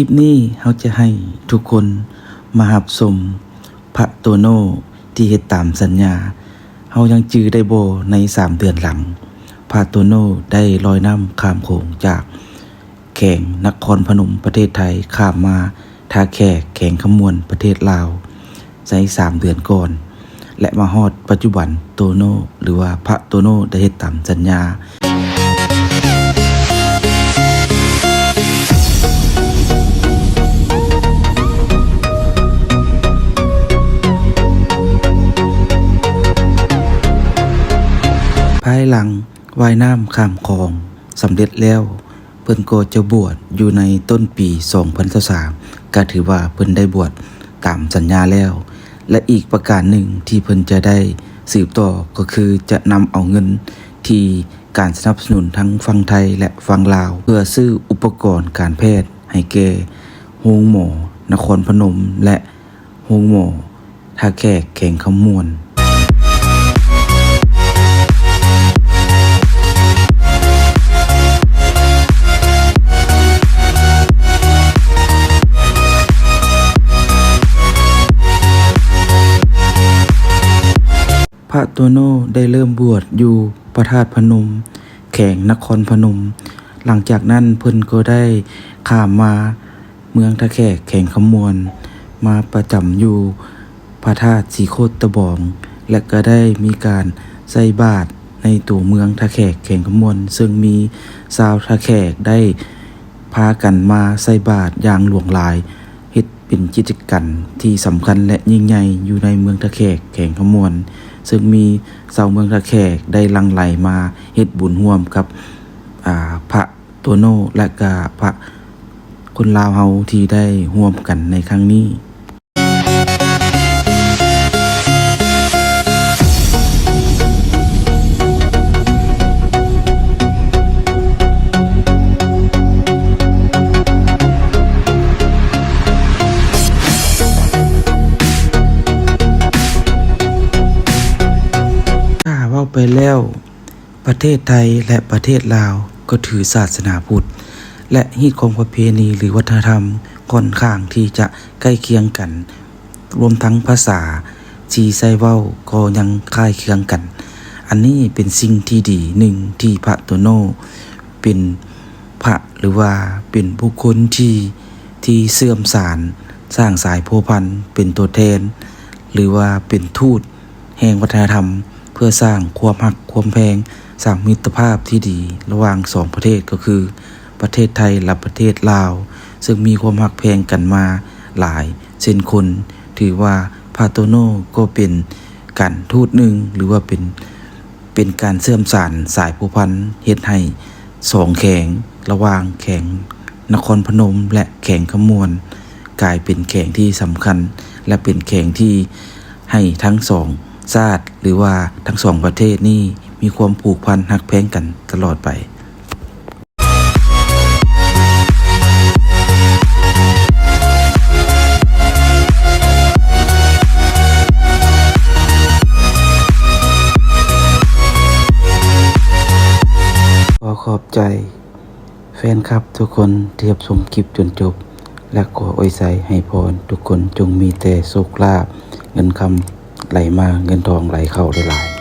ลิปนี้เราจะให้ทุกคนมาหับสมพระโตโน่ที่เฮ็ดตามสัญญาเฮายังจือได้โบในสามเดือนหลังพระโตโน่ได้ลอยน้ำข้ามโขงจากแข่งนครพนมประเทศไทยข้ามมาท่าแขกแข่งขมวนประเทศลาวในสามเดือนก่อน และมาฮอดปัจจุบันโตโน่หรือว่าพระโตโน่ได้เฮ็ดตามสัญญาายหลังว่ายน้ำข้ามคลองสำเร็จแล้ว เพิ่นก็จะบวชอยู่ในต้นปี 2023ก็ถือว่าเพิ่นได้บวชตามสัญญาแล้ว และอีกประการหนึ่งที่เพิ่นจะได้สืบต่อก็คือจะนำเอาเงินที่การสนับสนุนทั้งฝั่งไทยและฝั่งลาว เพื่อซื้ออุปกรณ์การแพทย์ ให้แก่โรงหมอ นครพนม และโรงหมอท่าแขกแข่งขมวน พระตัวโน่ได้เริ่มบวชอยู่พระธาตุพนม แข่งนครพนม หลังจากนั้นเพิ่นก็ได้ข้ามมาเมืองทะแขกแข่งขมวน มาประจำอยู่พระธาตุสีโคตตะบอง และก็ได้มีการใส่บาตรในตัวเมืองทะแขกแข่งขมวน ซึ่งมีชาวทะแขกได้พากันมาใส่บาตรอย่างหลวงหลาย เป็นกิจกรรมที่สำคัญและยิ่งใหญ่อยู่ในเมืองตะแขกแข่งขมวน ซึ่งมีชาวเมืองตะแขกได้ลังไหลมาเฮ็ดบุญร่วมกับอ่าพระตัวโนและก็พระคนลาวเฮาที่ได้ร่วมกันในครั้งนี้ ไปแล้ว ประเทศไทยและประเทศลาวก็ถือศาสนาพุทธ และฮีตของประเพณีหรือวัฒนธรรมค่อนข้างที่จะใกล้เคียงกัน รวมทั้งภาษาชีไซเว้าก็ยังคล้ายเคียงกัน อันนี้เป็นสิ่งที่ดีหนึ่งที่พระโตโนเป็นพระหรือว่าเป็นบุคคลที่ที่เสื่อมสารสร้างสายโพพันธ์เป็นตัวแทน หรือว่าเป็นทูตแห่งวัฒนธรรม พื่อสร้างความหักความแพง สร้างมิตรภาพที่ดีระหว่างสองประเทศก็คือ ประเทศไทยและประเทศลาว ซึ่งมีความหักแพงกันมาหลายเช่นคน ถือว่าพาโตโน่ก็เป็นการทูตหนึ่งหรือว่าเป็นเป็นการเสื่อมสารสายผูพันเฮ็ดให้สองแข่งระหว่างแข่งนครพนมและแข่งขมวน กลายเป็นแข่งที่สำคัญ และเป็นแข่งที่ให้ทั้งสองชาติ หรือว่าทั้งสองประเทศนี่มีความผูกพันหักแพงกันตลอดไปขอขอบใจ แฟนคลับทุกคนที่รับชมคลิปจนจบ และขออวยใสให้พรทุกคนจงมีแต่โชคลาภเงินคำ ไหลมาเงินทองไหลเข้าได้หลาย